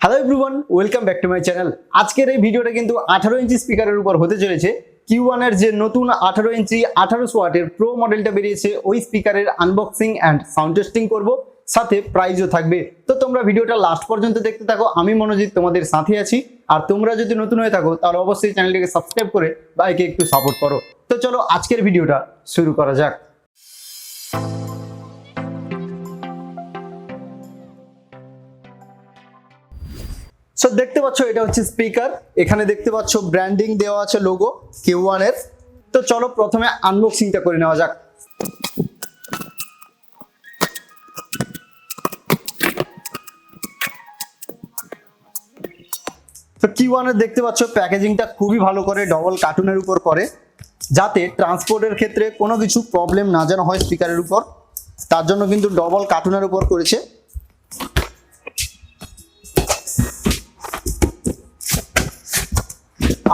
Hello everyone welcome back to my channel আজকের এই ভিডিওটা কিন্তু আঠারো ইঞ্চি স্পিকারের উপর হতে চলেছে। কিউ ওয়ানের যে নতুন আঠারো ইঞ্চি আঠারোশো ওয়াটের প্রো মডেলটা বেরিয়েছে, ওই স্পিকারের আনবক্সিং অ্যান্ড সাউন্ড টেস্টিং করব। সাথে প্রাইজও থাকবে। তো তোমরা ভিডিওটা লাস্ট পর্যন্ত দেখতে থাকো, আমি মনোজিৎ তোমাদের সাথে আছি। আর তোমরা যদি নতুন হয়ে থাকো, তাহলে অবশ্যই চ্যানেলটিকে সাবস্ক্রাইব করে বাইকে একটু সাপোর্ট করো। তো চলো আজকের ভিডিওটা শুরু করা যাক। সো দেখতে পাচ্ছ, এটা হচ্ছে স্পিকার এখানে দেখতে পাচ্ছ ব্র্যান্ডিং দেওয়া আছে লোগো কিউ এর। তো চলো প্রথমে আনবক্সিংটা করে নেওয়া যাক। তো এর দেখতে পাচ্ছ প্যাকেজিংটা খুবই ভালো করে ডবল কার্টুনের উপর করে, যাতে ট্রান্সপোর্টের ক্ষেত্রে কোনো কিছু প্রবলেম না যেন হয় স্পিকারের উপর। তার জন্য কিন্তু ডবল কার্টুনের উপর করেছে।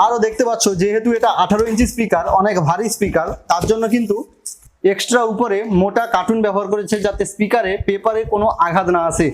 আরও দেখতে পাচ্ছ, যেহেতু এটা আঠারো ইঞ্চি স্পিকার অনেক ভারী স্পিকার তার জন্য কিন্তু এক্সট্রা উপরে মোটা কার্টুন ব্যবহার করেছে যাতে স্পিকারে পেপারে কোনো আঘাত না আসে।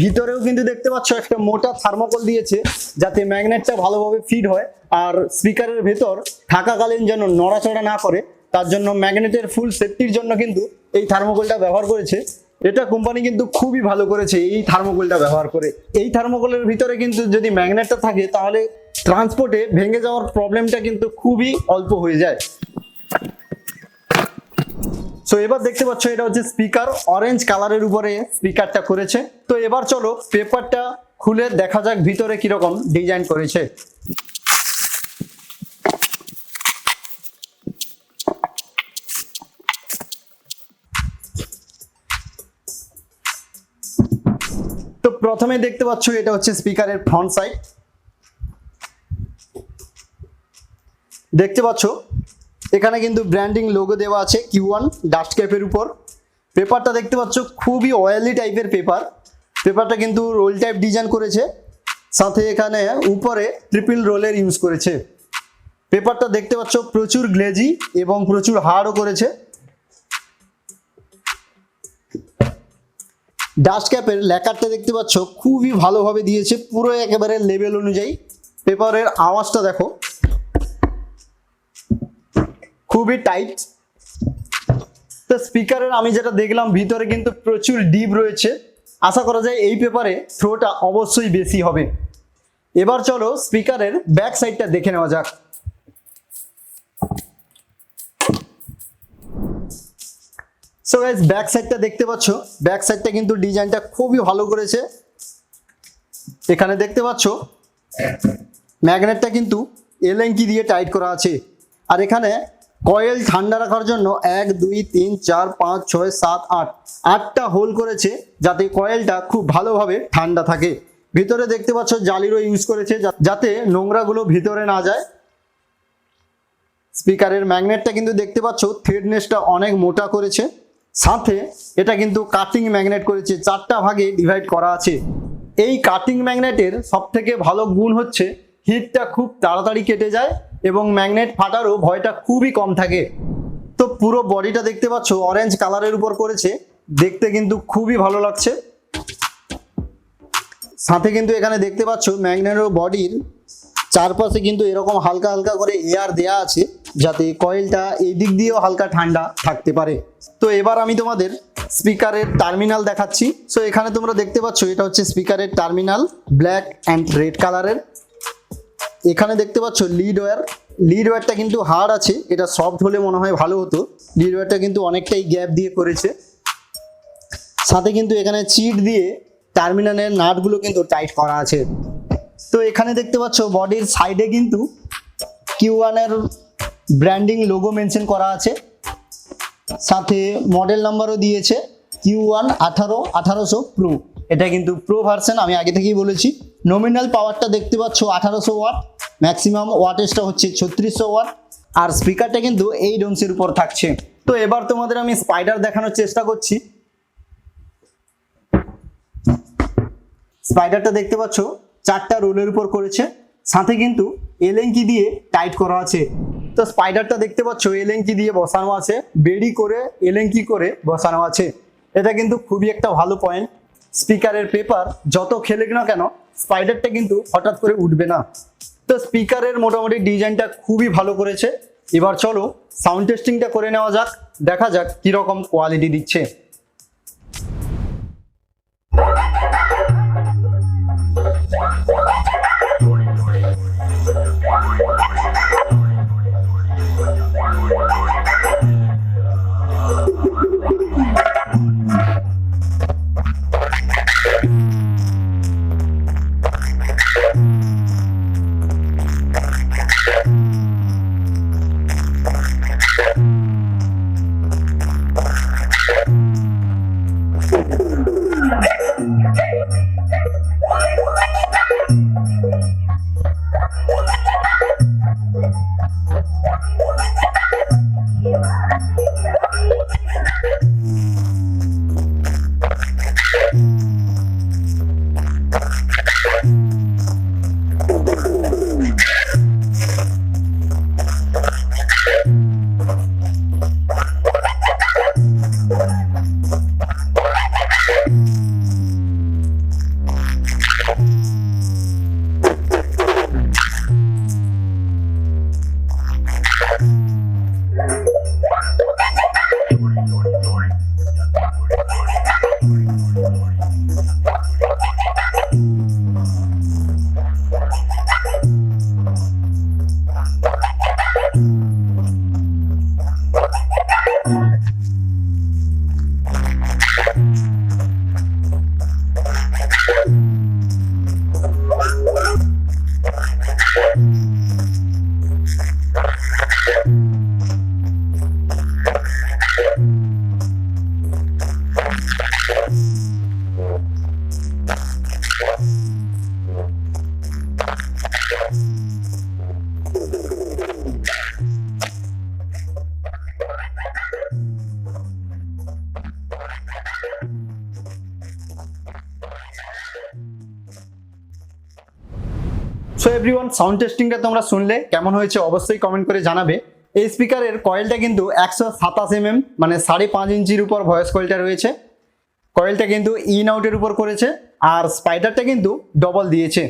ভিতরেও কিন্তু দেখতে পাচ্ছ একটা মোটা থার্মোকল দিয়েছে, যাতে ম্যাগনেটটা ভালোভাবে ফিট হয় আর স্পিকারের ভেতর থাকাকালীন যেন নড়াচড়া না করে, তার জন্য ম্যাগনেটের ফুল সেফটির জন্য কিন্তু এই থার্মোকলটা ব্যবহার করেছে। এটা কোম্পানি কিন্তু খুবই ভালো করেছে এই থার্মোকলটা ব্যবহার করে। এই থার্মোকলের ভিতরে কিন্তু যদি ম্যাগনেটটা থাকে, তাহলে ট্রান্সপোর্টে ভেঙে যাওয়ার প্রবলেমটা কিন্তু খুবই অল্প হয়ে যায়। সো এবার দেখতে পাচ্ছ এটা হচ্ছে স্পিকার অরেঞ্জ কালারের উপরে স্পিকারটা করেছে। তো এবার চলো পেপারটা খুলে দেখা যাক ভিতরে কীরকম ডিজাইন করেছে। তো প্রথমে দেখতে পাচ্ছ এটা হচ্ছে স্পিকারের ফ্রন্ট সাইড দেখতে পাচ্ছ এখানে কিন্তু ব্র্যান্ডিং লোগো দেওয়া আছে কিউ ওয়ান ডাস্ট ক্যাপের উপর। পেপারটা দেখতে পাচ্ছ, খুবই অয়েলি টাইপের পেপার। পেপারটা কিন্তু রোল টাইপ ডিজাইন করেছে। সাথে এখানে উপরে ট্রিপল রোলের ইউজ করেছে। পেপারটা দেখতে পাচ্ছ, প্রচুর গ্লেজি এবং প্রচুর হার্ডও করেছে। ডাস্ট ক্যাপের লেকারটা দেখতে পাচ্ছ, খুবই ভালোভাবে দিয়েছে, পুরো একেবারে লেভেল অনুযায়ী। পেপারের আওয়াজটা দেখো। খুবই টাইট তো স্পিকারের আমি যেটা দেখলাম, ভিতরে কিন্তু প্রচুর ডিপ রয়েছে। আশা করা যায় এই পেপারে থ্রোটা অবশ্যই বেশি হবে। এবার চলো স্পিকারের ব্যাক সাইডটা দেখে নেওয়া যাক। সো গাইজ ব্যাক সাইডটা দেখতে পাচ্ছ? ব্যাক সাইডটা কিন্তু ডিজাইনটা খুবই ভালো করেছে। এখানে দেখতে পাচ্ছ ম্যাগনেটটা কিন্তু এলেঙ্কি দিয়ে টাইট করা আছে। আর এখানে কয়েল ঠান্ডা রাখার জন্য এক, দুই, তিন, চার, পাঁচ, ছয়, সাত, আট, আটটা হোল করেছে যাতে কয়েলটা খুব ভালোভাবে ঠান্ডা থাকে। ভিতরে দেখতে পাচ্ছ জালিরও ইউজ করেছে যাতে নোংরাগুলো ভিতরে না যায়। স্পিকারের ম্যাগনেটটা কিন্তু দেখতে পাচ্ছ থ্রেডনেসটা অনেক মোটা করেছে। সাথে এটা কিন্তু কাটিং ম্যাগনেট করেছে। চারটা ভাগে ডিভাইড করা আছে। এই কাটিং ম্যাগনেটের সব থেকে ভালো গুণ হচ্ছে, হিটটা খুব তাড়াতাড়ি কেটে যায়। এবং ম্যাগনেট ফাটারও ভয়টা খুবই কম থাকে। তো পুরো বডিটা দেখতে পাচ্ছ অরেঞ্জ কালারের উপর করেছে। দেখতে কিন্তু খুবই ভালো লাগছে। সাথে কিন্তু এখানে দেখতে পাচ্ছ ম্যাগনেটের বডির চারপাশে কিন্তু এরকম হালকা হালকা করে এয়ার দেয়া আছে, যাতে কয়েলটা এই দিক দিয়েও হালকা ঠান্ডা থাকতে পারে। তো এবার আমি তোমাদের স্পিকারের টার্মিনাল দেখাচ্ছি। সো এখানে তোমরা দেখতে পাচ্ছ, এটা হচ্ছে স্পিকারের টার্মিনাল ব্ল্যাক অ্যান্ড রেড কালারের এখানে দেখতে পাচ্ছ লিড ওয়্যার লিড কিন্তু হার্ড আছে, এটা সফট হলে মনে হয় ভালো হতো। লিড ওয়্যারটা কিন্তু অনেকটাই গ্যাপ দিয়ে করেছে। সাথে কিন্তু এখানে চিট দিয়ে টার্মিনালের নাটগুলো কিন্তু টাইট করা আছে। তো এখানে দেখতে পাচ্ছ বডির সাইডে কিন্তু কিউ ওয়ানের ব্র্যান্ডিং লোগো মেনশন করা আছে। সাথে মডেল নাম্বারও দিয়েছে। কিউ ওয়ান আঠারো, আঠারোশো প্রো এটা কিন্তু প্রো ভার্সন আমি আগে থেকেই বলেছি। নমিনাল পাওয়ারটা দেখতে পাচ্ছ আঠারোশো ওয়াট ম্যাক্সিমাম ওয়াটেজটা হচ্ছে ছত্রিশশো ওয়াট আর স্পিকারটা কিন্তু এই ডোমসের উপর থাকছে। তো এবার তোমাদের আমি স্পাইডার দেখানোর চেষ্টা করছি। স্পাইডারটা দেখতে পাচ্ছ, চারটা রোলের উপর করেছে, সাথে কিন্তু এলেঙ্কি দিয়ে টাইট করা আছে। তো স্পাইডারটা দেখতে পাচ্ছ এলেঙ্কি দিয়ে বসানো আছে, বেডি করে এলেঙ্কি করে বসানো আছে। এটা কিন্তু খুবই একটা ভালো পয়েন্ট স্পিকারের পেপার যত খেলেক না কেন স্পাইডারটা কিন্তু হঠাৎ করে উঠবে না। তো স্পিকারের মোটামুটি ডিজাইনটা খুবই ভালো করেছে। এবার চলো সাউন্ড টেস্টিংটা করে নেওয়া যাক, দেখা যাক কীরকম কোয়ালিটি দিচ্ছে। Mm. সো এভরিওয়ান সাউন্ড টেস্টিংটা তোমরা শুনলে, কেমন হয়েছে অবশ্যই কমেন্ট করে জানাবে। এই স্পিকারের কয়েলটা কিন্তু একশো সাতাশ এমএম মানে সাড়ে পাঁচ ইঞ্চির উপর ভয়েস কয়েলটা রয়েছে। কয়েলটা কিন্তু ইন আউটের উপর করেছে। আর স্পাইডারটা কিন্তু ডবল দিয়েছে।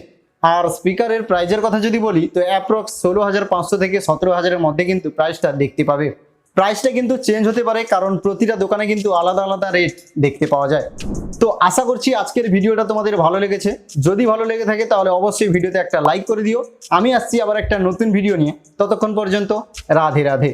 আর স্পিকারের প্রাইজের কথা যদি বলি, তো অ্যাপ্রক্স ষোলো হাজার পাঁচশো থেকে সতেরো হাজারের মধ্যে কিন্তু প্রাইসটা দেখতে পাবে। প্রাইসটা কিন্তু চেঞ্জ হতে পারে, কারণ প্রতিটা দোকানে কিন্তু আলাদা আলাদা রেট দেখতে পাওয়া যায়। তো আশা করছি আজকের ভিডিওটা তোমাদের ভালো লেগেছে। যদি ভালো লেগে থাকে, তাহলে অবশ্যই ভিডিওতে একটা লাইক করে দিও। আমি আসছি আবার একটা নতুন ভিডিও নিয়ে। ততক্ষণ পর্যন্ত রাধে রাধে।